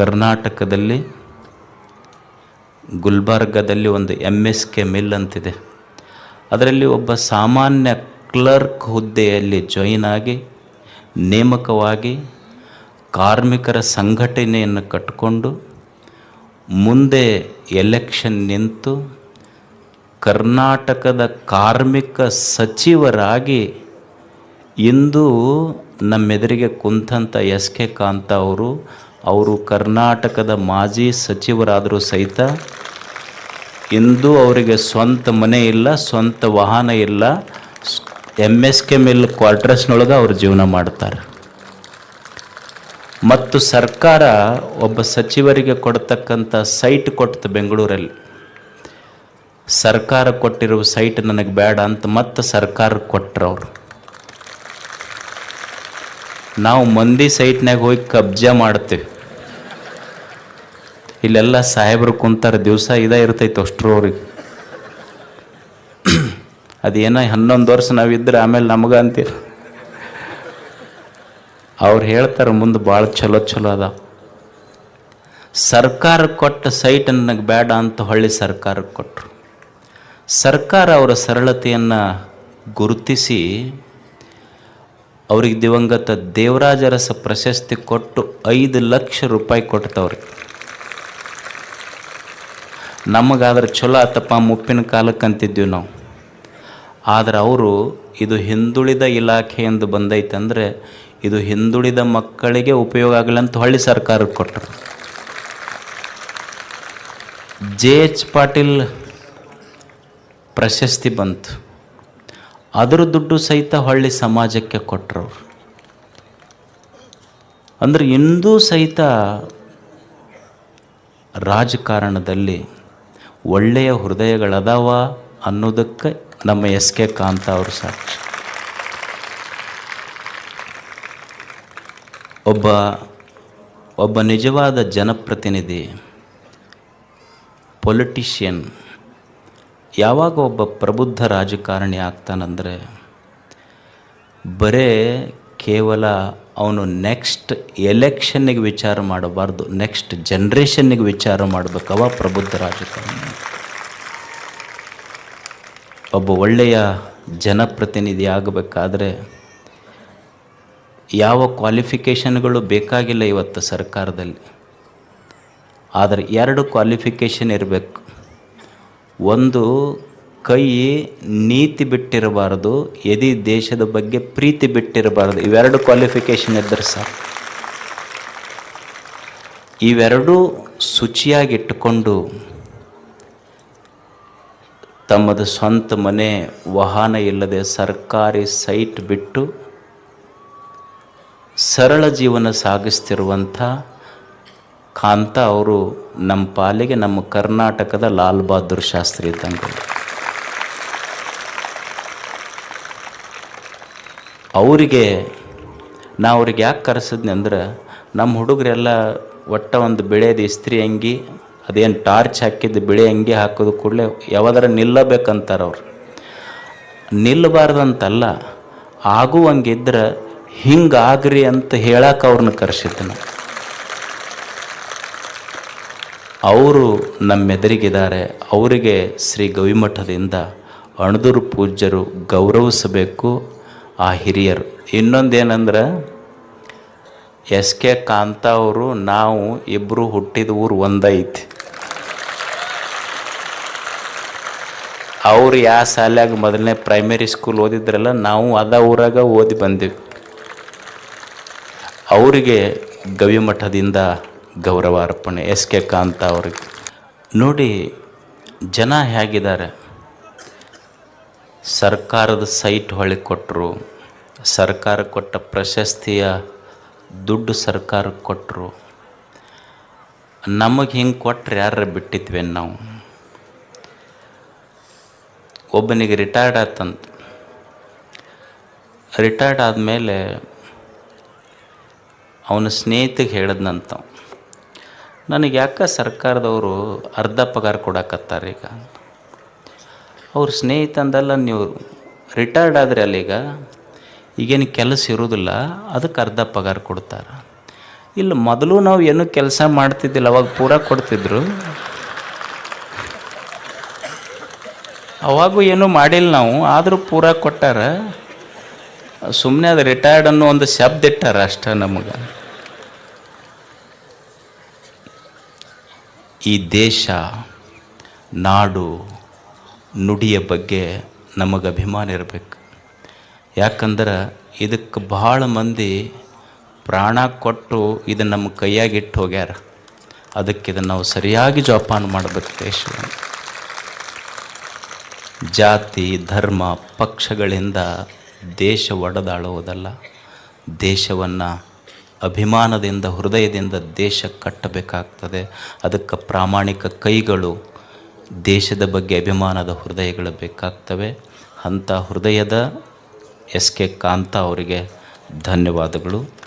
ಕರ್ನಾಟಕದಲ್ಲಿ ಗುಲ್ಬರ್ಗದಲ್ಲಿ ಒಂದು M S K mill ಅಂತಿದೆ. ಅದರಲ್ಲಿ ಒಬ್ಬ ಸಾಮಾನ್ಯ ಕ್ಲರ್ಕ್ ಹುದ್ದೆಯಲ್ಲಿ ಜಾಯಿನ್ ಆಗಿ, ನೇಮಕವಾಗಿ ಕಾರ್ಮಿಕರ ಸಂಘಟನೆಯನ್ನು ಕಟ್ಟಿಕೊಂಡು ಮುಂದೆ ಎಲೆಕ್ಷನ್ ನಿಂತು ಕರ್ನಾಟಕದ ಕಾರ್ಮಿಕ ಸಚಿವರಾಗಿ ಇಂದು ನಮ್ಮೆದುರಿಗೆ ಕುಂತಂಥ ಎಸ್ ಕೆ ಕಾಂತ ಅವರು ಅವರು ಕರ್ನಾಟಕದ ಮಾಜಿ ಸಚಿವರಾದರೂ ಸಹಿತ ಇಂದು ಅವರಿಗೆ ಸ್ವಂತ ಮನೆ ಇಲ್ಲ, ಸ್ವಂತ ವಾಹನ ಇಲ್ಲ. ಎಂ ಎಸ್ ಕೆ ಮಿಲ್ ಕ್ವಾರ್ಟರ್ಸ್ನೊಳಗೆ ಅವರು ಜೀವನ ಮಾಡ್ತಾರೆ. ಮತ್ತು ಸರ್ಕಾರ ಒಬ್ಬ ಸಚಿವರಿಗೆ ಕೊಡ್ತಕ್ಕಂಥ ಸೈಟ್ ಕೊಟ್ಟು ಬೆಂಗಳೂರಲ್ಲಿ. ಸರ್ಕಾರ ಕೊಟ್ಟಿರುವ ಸೈಟ್ ನನಗೆ ಬೇಡ ಅಂತ ಮತ್ತೆ ಸರ್ಕಾರ ಕೊಟ್ಟರು ಅವರು. ನಾವು ಮಂದಿ ಸೈಟ್ನಾಗ ಹೋಗಿ ಕಬ್ಜಾ ಮಾಡ್ತೀವಿ. ಇಲ್ಲೆಲ್ಲ ಸಾಹೇಬರು ಕುಂತಾರೆ, ದಿವಸ ಇದೇ ಇರ್ತೈತೆ ಅಷ್ಟ್ರವ್ರಿಗೆ ಅದೇನೋ ಹನ್ನೊಂದು ವರ್ಷ ನಾವಿದ್ರೆ ಆಮೇಲೆ ನಮಗೆ ಅಂತೀರ. ಅವ್ರು ಹೇಳ್ತಾರೆ, ಮುಂದೆ ಭಾಳ ಚಲೋ ಚಲೋ ಅದ ಸರ್ಕಾರ ಕೊಟ್ಟ ಸೈಟ್ ನನಗೆ ಬೇಡ ಅಂತ ಹೊಳ್ಳಿ ಸರ್ಕಾರಕ್ಕೆ ಕೊಟ್ಟರು ಸರ್ಕಾರ ಅವರ ಸರಳತೆಯನ್ನು ಗುರುತಿಸಿ ಅವ್ರಿಗೆ ದಿವಂಗತ ದೇವರಾಜರಸ ಪ್ರಶಸ್ತಿ ಕೊಟ್ಟು ಐದು ಲಕ್ಷ ರೂಪಾಯಿ ಕೊಟ್ಟವ್ರಿ ನಮಗಾದ್ರೆ ಚಲೋ ಆತಪ್ಪ ಮುಪ್ಪಿನ ಕಾಲಕ್ಕೆ ಅಂತಿದ್ವಿ ನಾವು. ಆದ್ರೆ ಅವರು ಇದು ಹಿಂದುಳಿದ ಇಲಾಖೆ ಎಂದು ಬಂದೈತೆ ಅಂದರೆ ಇದು ಹಿಂದುಳಿದ ಮಕ್ಕಳಿಗೆ ಉಪಯೋಗ ಆಗಲಿ ಅಂತ ಹೊಳ್ಳಿ ಸರ್ಕಾರಕ್ಕೆ ಕೊಟ್ಟರು. ಜೆ ಎಚ್ ಪಾಟೀಲ್ ಪ್ರಶಸ್ತಿ ಬಂತು. ಅದರ ದುಡ್ಡು ಸಹಿತ ಹೊಳ್ಳಿ ಸಮಾಜಕ್ಕೆ ಕೊಟ್ಟರು ಅಂದರೆ ಇಂದೂ ಸಹಿತ ರಾಜಕಾರಣದಲ್ಲಿ ಒಳ್ಳೆಯ ಹೃದಯಗಳದಾವ ಅನ್ನೋದಕ್ಕೆ ನಮ್ಮ ಎಸ್ ಕೆ ಕಾಂತ ಅವರು ಸಾಕ್ಷಿ. ಒಬ್ಬ ಒಬ್ಬ ನಿಜವಾದ ಜನಪ್ರತಿನಿಧಿ ಪೊಲಿಟಿಷಿಯನ್ ಯಾವಾಗ ಒಬ್ಬ ಪ್ರಬುದ್ಧ ರಾಜಕಾರಣಿ ಆಗ್ತಾನಂದರೆ ಬರೇ ಕೇವಲ ಅವನು ನೆಕ್ಸ್ಟ್ ಎಲೆಕ್ಷನ್ನಿಗೆ ವಿಚಾರ ಮಾಡಬಾರ್ದು ನೆಕ್ಸ್ಟ್ ಜನ್ರೇಷನ್ನಿಗೆ ವಿಚಾರ ಮಾಡಬೇಕವ ಪ್ರಬುದ್ಧ ರಾಜಕಾರಣಿ. ಒಬ್ಬ ಒಳ್ಳೆಯ ಜನಪ್ರತಿನಿಧಿ ಆಗಬೇಕಾದ್ರೆ ಯಾವ ಕ್ವಾಲಿಫಿಕೇಷನ್ಗಳು ಬೇಕಾಗಿಲ್ಲ ಇವತ್ತು ಸರ್ಕಾರದಲ್ಲಿ. ಆದರೆ ಎರಡು ಕ್ವಾಲಿಫಿಕೇಷನ್ ಇರಬೇಕು. ಒಂದು ಕೈ ನೀತಿ ಬಿಟ್ಟಿರಬಾರದು, ಎದಿ ದೇಶದ ಬಗ್ಗೆ ಪ್ರೀತಿ ಬಿಟ್ಟಿರಬಾರದು. ಇವೆರಡು ಕ್ವಾಲಿಫಿಕೇಷನ್ ಇದ್ದರೆ ಸರ್ ಇವೆರಡೂ ಶುಚಿಯಾಗಿಟ್ಟುಕೊಂಡು ತಮ್ಮದು ಸ್ವಂತ ಮನೆ, ವಾಹನ ಇಲ್ಲದೆ ಸರ್ಕಾರಿ ಸೈಟ್ ಬಿಟ್ಟು ಸರಳ ಜೀವನ ಸಾಗಿಸ್ತಿರುವಂಥ ಕಾಂತ ಅವರು ನಮ್ಮ ಪಾಲಿಗೆ ನಮ್ಮ ಕರ್ನಾಟಕದ ಲಾಲ್ ಬಹದ್ದೂರ್ ಶಾಸ್ತ್ರಿ ಇದ್ದಂಗೆ. ಅವರಿಗೆ, ನಾ ಅವ್ರಿಗೆ ಯಾಕೆ ಕರೆಸಿದ್ನಿ ಅಂದ್ರೆ, ನಮ್ಮ ಹುಡುಗರೆಲ್ಲ ಒಟ್ಟ ಒಂದು ಬೆಳೆದ ಇಸ್ತ್ರಿ ಅಂಗಿ, ಅದೇನು ಟಾರ್ಚ್ ಹಾಕಿದ್ದು ಬಿಳಿ ಅಂಗಿ ಹಾಕೋದು ಕೂಡಲೇ ಯಾವ್ದಾರ ನಿಲ್ಲಬೇಕಂತಾರೆ ಅವ್ರು. ನಿಲ್ಲಬಾರ್ದಂತಲ್ಲ ಆಗುವಂಗಿದ್ರೆ ಹಿಂಗಾಗ್ರಿ ಅಂತ ಹೇಳಕ್ಕೆ ಅವ್ರನ್ನ ಕರೆಸಿದ್ದನು ಅವರು ನಮ್ಮೆದುರಿಗಿದ್ದಾರೆ. ಅವರಿಗೆ ಶ್ರೀ ಗವಿಮಠದಿಂದ ಅಣದೂರು ಪೂಜ್ಯರು ಗೌರವಿಸಬೇಕು. ಆ ಹಿರಿಯರು. ಇನ್ನೊಂದೇನೆಂದ್ರೆ, ಎಸ್ ಕೆ ಕಾಂತ ಅವರು, ನಾವು ಇಬ್ಬರು ಹುಟ್ಟಿದ ಊರು ಒಂದೈತಿ. ಅವ್ರು ಯಾವ ಶಾಲ್ಯಾಗ ಮೊದಲನೇ ಪ್ರೈಮರಿ ಸ್ಕೂಲ್ ಓದಿದ್ರಲ್ಲ, ನಾವು ಅದ ಊರಾಗ ಓದಿ ಬಂದೀವಿ. ಅವರಿಗೆ ಗವಿಮಠದಿಂದ ಗೌರವ ಅರ್ಪಣೆ. ಎಸ್ ಕೆ ಕಾಂತ ಅವ್ರಿಗೆ. ನೋಡಿ, ಜನ ಹೇಗಿದ್ದಾರೆ? ಸರ್ಕಾರದ ಸೈಟ್ ಹೊಳಿ ಕೊಟ್ಟರು ಸರ್ಕಾರ ಕೊಟ್ಟ ಪ್ರಶಸ್ತಿಯ ದುಡ್ಡು ಸರ್ಕಾರಕ್ಕೆ ಕೊಟ್ಟರು ನಮಗೆ ಹಿಂಗೆ ಕೊಟ್ಟರೆ ಯಾರು ಬಿಟ್ಟಿದ್ವಿ ನಾವು? ಒಬ್ಬನಿಗೆ ರಿಟೈರ್ಡ್ ಆತಂತ. ರಿಟೈರ್ಡ್ ಆದಮೇಲೆ ಅವನ ಸ್ನೇಹಿತಿಗೆ ಹೇಳಿದ್ನಂತ ನನಗೆ ಯಾಕೆ ಸರ್ಕಾರದವರು ಅರ್ಧ ಪಗಾರ ಕೊಡಕತ್ತಾರೆ ಈಗ ಅವ್ರ ಸ್ನೇಹಿತ ಅಂದಲ್ಲ ನೀವು ರಿಟೈರ್ಡ್ ಆದರೆ ಅಲ್ಲೀಗ ಈಗೇನು ಕೆಲಸ ಇರೋದಿಲ್ಲ ಅದಕ್ಕೆ ಅರ್ಧ ಪಗಾರ ಕೊಡ್ತಾರೆ. ಇಲ್ಲ, ಮೊದಲು ನಾವು ಏನು ಕೆಲಸ ಮಾಡ್ತಿದ್ದಿಲ್ಲ, ಅವಾಗ ಪೂರ ಕೊಡ್ತಿದ್ರು. ಅವಾಗೂ ಏನೂ ಮಾಡಿಲ್ಲ ನಾವು, ಆದರೂ ಪೂರ ಕೊಟ್ಟಾರ. ಸುಮ್ಮನೆ ಅದು ರಿಟೈರ್ಡ್ ಅನ್ನೋ ಒಂದು ಶಬ್ದ ಇಟ್ಟಾರ ಅಷ್ಟೇ ನಮಗೆ. ಈ ದೇಶ, ನಾಡು, ನುಡಿಯ ಬಗ್ಗೆ ನಮಗೆ ಅಭಿಮಾನ ಇರಬೇಕು. ಯಾಕಂದ್ರೆ ಇದಕ್ಕೆ ಭಾಳ ಮಂದಿ ಪ್ರಾಣ ಕೊಟ್ಟು ಇದನ್ನು ನಮ್ಮ ಕೈಯಾಗಿಟ್ಟು ಹೋಗ್ಯಾರ. ಅದಕ್ಕೆ ಇದನ್ನು ನಾವು ಸರಿಯಾಗಿ ಜೋಪಾನ ಮಾಡಬೇಕು ದೇಶ ಜಾತಿ, ಧರ್ಮ, ಪಕ್ಷಗಳಿಂದ ದೇಶ ಒಡೆದಾಳುವುದಲ್ಲ ದೇಶವನ್ನು ಅಭಿಮಾನದಿಂದ, ಹೃದಯದಿಂದ ದೇಶ ಕಟ್ಟಬೇಕಾಗ್ತದೆ. ಅದಕ್ಕೆ ಪ್ರಾಮಾಣಿಕ ಕೈಗಳು ದೇಶದ ಬಗ್ಗೆ ಅಭಿಮಾನದ ಹೃದಯಗಳು ಬೇಕಾಗ್ತವೆ. ಅಂಥ ಹೃದಯದ ಎಸ್ ಕೆ ಕಾಂತ ಅವರಿಗೆ ಧನ್ಯವಾದಗಳು.